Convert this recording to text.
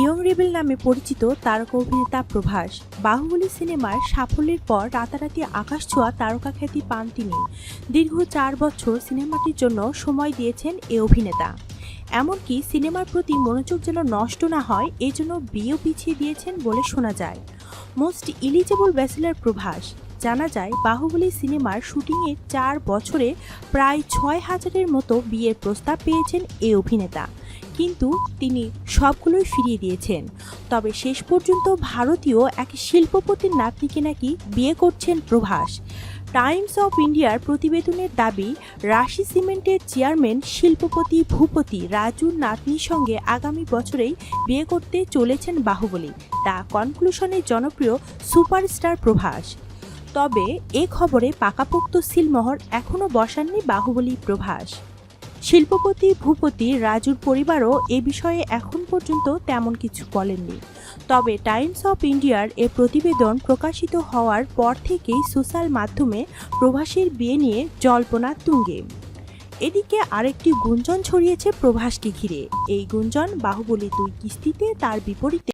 Young rebel নামে পরিচিত তারকা অভিনেতা প্রভাস, বাহুবলী সিনেমার সাফল্যের পর রাতারাতি আকাশ ছোঁয়া তারকা খ্যাতি পান তিনি। দীর্ঘ চার বছর সিনেমাটির জন্য সময় দিয়েছেন এ অভিনেতা। এমনকি সিনেমার প্রতি মনোযোগ যেন নষ্ট না হয়, এজন্য বিয়েও পিছিয়ে দিয়েছেন বলে শোনা যায়। মোস্ট ইলিজেবল ব্যাসেলার প্রভাস জানা যায়, বাহুবলী সিনেমার শুটিংয়ের চার বছরে প্রায় ছয় হাজারের মতো বিয়ের প্রস্তাব পেয়েছেন এই অভিনেতা। কিন্তু তিনি সবগুলোই ফিরিয়ে দিয়েছেন। তবে শেষ পর্যন্ত ভারতীয় এক শিল্পপতির নাতনিকে নাকি বিয়ে করছেন প্রভাস। টাইমস অফ ইন্ডিয়ার প্রতিবেদনের দাবি, রাশি সিমেন্টের চেয়ারম্যান শিল্পপতি ভূপতি রাজুর নাতনির সঙ্গে আগামী বছরেই বিয়ে করতে চলেছেন বাহুবলী। তা কনক্লুশনের জনপ্রিয় সুপারস্টার প্রভাস। তবে এ খবরে পাকাপোক্ত সিলমোহর এখনও বসাননি বাহুবলী প্রভাস। শিল্পপতি, ভূপতি, রাজুর পরিবারও এ বিষয়ে এখন পর্যন্ত তেমন কিছু বলেননি। তবে টাইমস অফ ইন্ডিয়ার এ প্রতিবেদন প্রকাশিত হওয়ার পর থেকেই সোশ্যাল মাধ্যমে প্রভাসের বিয়ে নিয়ে জল্পনা তুঙ্গে। এদিকে আরেকটি গুঞ্জন ছড়িয়েছে প্রভাসকে ঘিরে। এই গুঞ্জন বাহুবলী দুই কিস্তিতে তার বিপরীতে